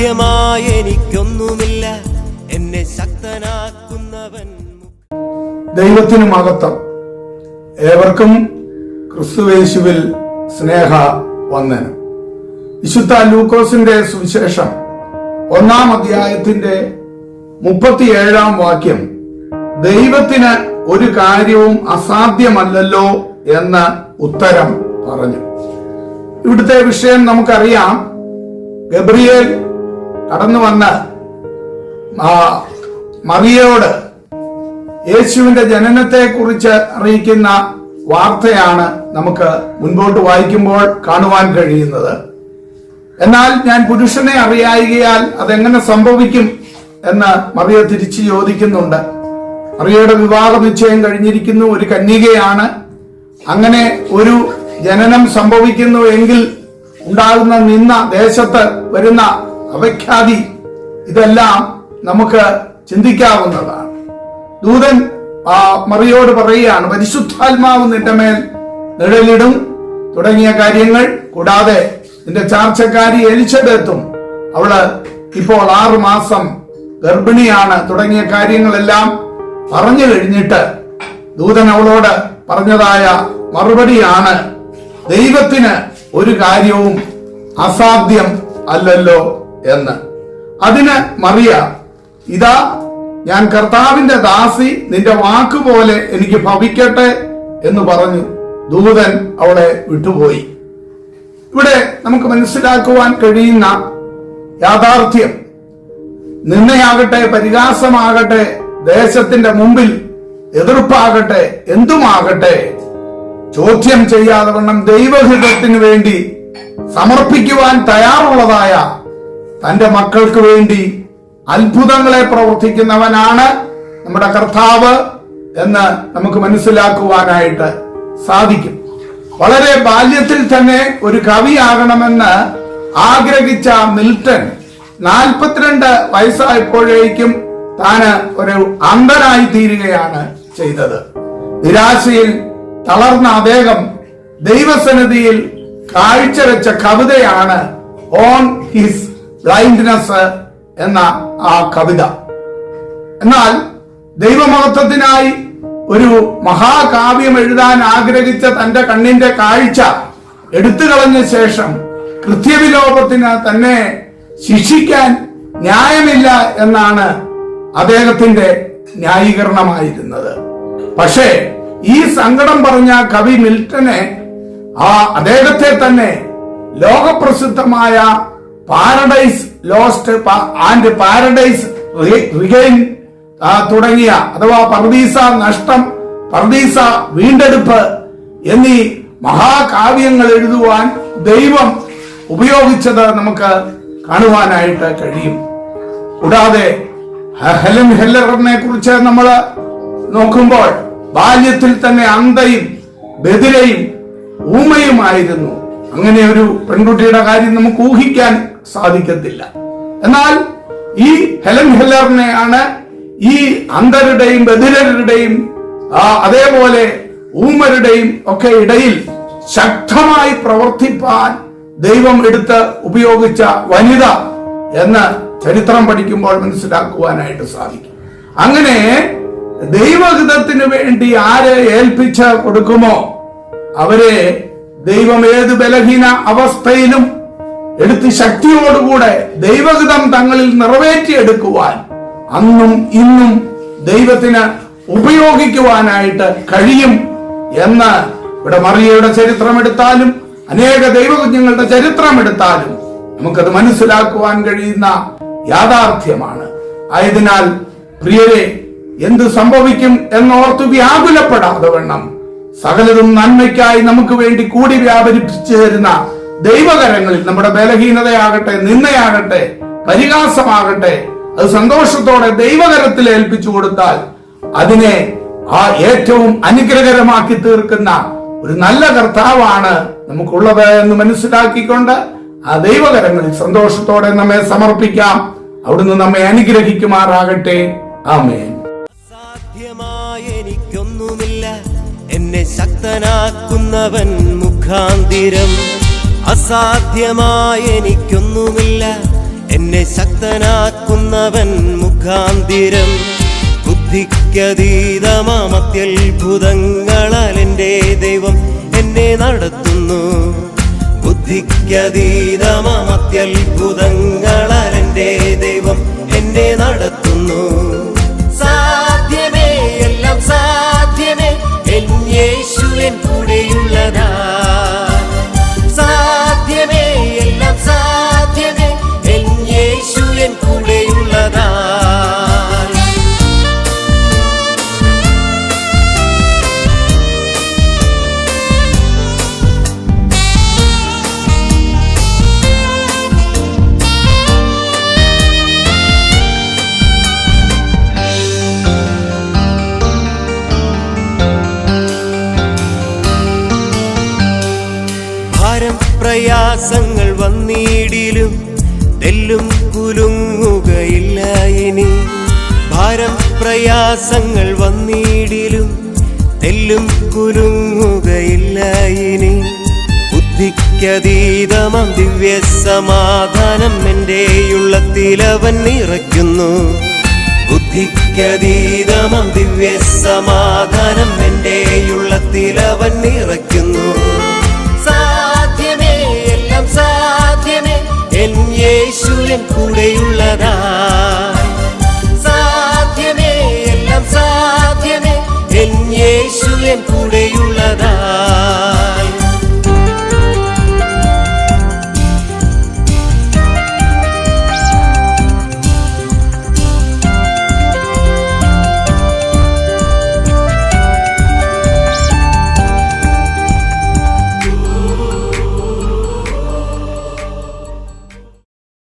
അസാധ്യമായ എനിക്കൊന്നുമില്ല. എന്നെ ശക്തനാക്കുന്നവൻ ദൈവത്തിനു മഹത്വം ഏവർക്കും ക്രിസ്തുവേശുവിൽ സ്നേഹ വന്ദനം. വിശുദ്ധ ലൂക്കോസിന്റെ സുവിശേഷം ഒന്നാം അധ്യായത്തിന്റെ മുപ്പത്തിയേഴാം വാക്യം ദൈവത്തിന് ഒരു കാര്യവും അസാധ്യമല്ലല്ലോ എന്ന് ഉത്തരം പറഞ്ഞു. ഇവിടുത്തെ വിഷയം നമുക്കറിയാം. ഗബ്രിയേൽ കടന്നു വന്ന മറിയയോട് യേശുവിന്റെ ജനനത്തെ കുറിച്ച് അറിയിക്കുന്ന വാർത്തയാണ് നമുക്ക് മുൻപോട്ട് വായിക്കുമ്പോൾ കാണുവാൻ കഴിയുന്നത്. എന്നാൽ ഞാൻ പുരുഷനെ അറിയായികയാൽ അതെങ്ങനെ സംഭവിക്കും എന്ന് മറിയ തിരിച്ചു ചോദിക്കുന്നുണ്ട്. മറിയയുടെ വിവാഹ നിശ്ചയം കഴിഞ്ഞിരിക്കുന്നു ഒരു കന്യകയാണ്. അങ്ങനെ ഒരു ജനനം സംഭവിക്കുന്നു എങ്കിൽ ഉണ്ടാകുന്ന നിന്ന ദേശത്ത് വരുന്ന അപഖ്യാതി ഇതെല്ലാം നമുക്ക് ചിന്തിക്കാവുന്നതാണ്. ദൂതൻ ആ മറിയോട് പറയുകയാണ് പരിശുദ്ധാത്മാവ് നിന്റെ മേൽ നിഴലിടും. തുടങ്ങിയ കാര്യങ്ങൾ കൂടാതെ നിന്റെ ചാർച്ചക്കാരി എലിച്ചതെത്തും അവൾ ഇപ്പോൾ ആറു മാസം ഗർഭിണിയാണ്. തുടങ്ങിയ കാര്യങ്ങളെല്ലാം പറഞ്ഞു കഴിഞ്ഞിട്ട് ദൂതൻ അവളോട് പറഞ്ഞതായ മറുപടിയാണ് ദൈവത്തിന് ഒരു കാര്യവും അസാധ്യം അല്ലല്ലോ. എന്ന്. അതിന് മറിയ ഇതാ ഞാൻ കർത്താവിന്റെ ദാസി നിന്റെ വാക്കുപോലെ എനിക്ക് ഭവിക്കട്ടെ എന്ന് പറഞ്ഞു ദൂതൻ അവളെ വിട്ടുപോയി. ഇവിടെ നമുക്ക് മനസ്സിലാക്കുവാൻ കഴിയുന്ന യാഥാർത്ഥ്യം. നിന്നയാകട്ടെ പരിഹാസമാകട്ടെ ദേശത്തിന്റെ മുമ്പിൽ എതിർപ്പാകട്ടെ എന്തുമാകട്ടെ ചോദ്യം ചെയ്യാതെ വണ്ണം ദൈവഹിതത്തിന് വേണ്ടി സമർപ്പിക്കുവാൻ തയ്യാറുള്ളതായ തന്റെ മക്കൾക്ക് വേണ്ടി അത്ഭുതങ്ങളെ പ്രവർത്തിക്കുന്നവനാണ് നമ്മുടെ കർത്താവ് എന്ന് നമുക്ക് മനസ്സിലാക്കുവാനായിട്ട് സാധിക്കും. വളരെ ബാല്യത്തിൽ തന്നെ ഒരു കവിയാകണമെന്ന് ആഗ്രഹിച്ച മിൽട്ടൺ നാൽപ്പത്തിരണ്ട് വയസ്സായപ്പോഴേക്കും താന് ഒരു അന്ധനായി തീരുകയാണ് ചെയ്തത്. നിരാശയിൽ തളർന്ന അദ്ദേഹം ദൈവസന്നിധിയിൽ കാഴ്ചവെച്ച കവിതയാണ് ഓൺ ഹിസ് ബ്ലൈൻഡ്നെസ് എന്ന ആ കവിത. എന്നാൽ ദൈവമഹത്വത്തിനായി ഒരു മഹാകാവ്യം എഴുതാൻ ആഗ്രഹിച്ച തന്റെ കണ്ണിന്റെ കാഴ്ച എടുത്തു കളഞ്ഞ ശേഷം കൃത്യവിലോപത്തിന് തന്നെ ശിക്ഷിക്കാൻ ന്യായമില്ല എന്നാണ് അദ്ദേഹത്തിന്റെ ന്യായീകരണമായിരുന്നത്. പക്ഷേ ഈ സങ്കടം പറഞ്ഞ കവി മിൽട്ടനെ ആ അദ്ദേഹത്തെ തന്നെ ലോകപ്രസിദ്ധമായ Paradise Lost and Paradise Regain തുടങ്ങിയ അഥവാ പർദീസ നഷ്ടം പർദീസ വീണ്ടെടുപ്പ് എന്നീ മഹാകാവ്യങ്ങൾ എഴുതുവാൻ ദൈവം ഉപയോഗിച്ചത് നമുക്ക് കാണുവാനായിട്ട് കഴിയും. കൂടാതെ ഹെലൻ ഹെല്ലറിനെ കുറിച്ച് നമ്മൾ നോക്കുമ്പോൾ ബാല്യത്തിൽ തന്നെ അന്തയും ബദിരയും ഊമയുമായിരുന്നു. അങ്ങനെ ഒരു പെൺകുട്ടിയുടെ കാര്യം നമുക്ക് ഊഹിക്കാൻ സാധിക്കത്തില്ല. എന്നാൽ ഈ ഹെലൻ ഹെല്ലറിനെയാണ് ഈ അന്ധരുടെയും ബധിരരുടെയും അതേപോലെ ഊമരുടെയും ഒക്കെ ഇടയിൽ ശക്തമായി പ്രവർത്തിപ്പാൻ ദൈവം എടുത്ത് ഉപയോഗിച്ച വനിത എന്ന് ചരിത്രം പഠിക്കുമ്പോൾ മനസ്സിലാക്കുവാനായിട്ട് സാധിക്കും. അങ്ങനെ ദൈവഹിതത്തിന് വേണ്ടി ആരെ ഏൽപ്പിച്ച് കൊടുക്കുമോ? അവരെ ദൈവം ഏത് ബലഹീന അവസ്ഥയിലും എടുത്ത് ശക്തിയോടുകൂടെ ദൈവഹിതം തങ്ങളിൽ നിറവേറ്റിയെടുക്കുവാൻ അന്നും ഇന്നും ദൈവത്തിന് ഉപയോഗിക്കുവാനായിട്ട് കഴിയും എന്ന് ഇവിടെ മറിയയുടെ ചരിത്രം എടുത്താലും അനേക ദൈവകുഞ്ഞുങ്ങളുടെ ചരിത്രം എടുത്താലും നമുക്കത് മനസ്സിലാക്കുവാൻ കഴിയുന്ന യാഥാർത്ഥ്യമാണ്. ആയതിനാൽ പ്രിയരെ എന്ത് സംഭവിക്കും എന്നോർത്ത് വ്യാകുലപ്പെടാതെ വേണം സകലതും നന്മയ്ക്കായി നമുക്ക് വേണ്ടി കൂടി വ്യാപരിപ്പിച്ചു തരുന്ന ദൈവകരങ്ങളിൽ നമ്മുടെ ബലഹീനതയാകട്ടെ നിന്നയാകട്ടെ പരിഹാസമാകട്ടെ അത് സന്തോഷത്തോടെ ദൈവകരത്തിൽ ഏൽപ്പിച്ചു കൊടുത്താൽ അതിനെ ആ ഏറ്റവും അനുഗ്രഹകരമാക്കി തീർക്കുന്ന ഒരു നല്ല കർത്താവാണ് നമുക്കുള്ളത് എന്ന് മനസ്സിലാക്കിക്കൊണ്ട് ആ ദൈവകരങ്ങളിൽ സന്തോഷത്തോടെ നമ്മെ സമർപ്പിക്കാം. അവിടുന്ന് നമ്മെ അനുഗ്രഹിക്കുമാറാകട്ടെ. ആമേൻ. സാധ്യമായ എനിക്കൊന്നുമില്ല. എന്നെ ശക്തനാക്കുന്നവൻ മുഖാന്തിരം. അസാധ്യമായ എനിക്കൊന്നുമില്ല എന്നെ ശക്തനാക്കുന്നവൻ മുഖാന്തിരം. ബുദ്ധിക്കതീതമാമത്യത്ഭുതങ്ങളാൽ എന്റെ ദൈവം എന്നെ നടത്തുന്നു. ബുദ്ധിക്കതീതമാമത്യത്ഭുതങ്ങളാൽ എന്റെ ദൈവം എന്നെ നടത്തുന്നു. സാധ്യമേ എല്ലാം സാധ്യമേ. എൻ കൂടെയുള്ളതാ. പ്രയാസങ്ങൾ വന്നിടിലും തെല്ലും കുലുങ്ങുകയില്ല ഇനി. ഭാരം പ്രയാസങ്ങൾ വന്നിടിലും തെല്ലും കുലുങ്ങുകയില്ല ഇനി. ബുദ്ധിക്കതീതമം ദിവ്യ സമാധാനം എന്റെ ഉള്ളത്തിലവൻ നിറയ്ക്കുന്നു. ബുദ്ധിക്കതീതമം ദിവ്യ സമാധാനം എന്റെ ഉള്ളത്തിലവൻ നിറയ്ക്കുന്നു. എൻ യേശുവിൻ കൂടെയുള്ളതാ. സാധ്യമേ എല്ലാം സാധ്യമേ. എൻ യേശുവിൻ കൂടെയുള്ളതാ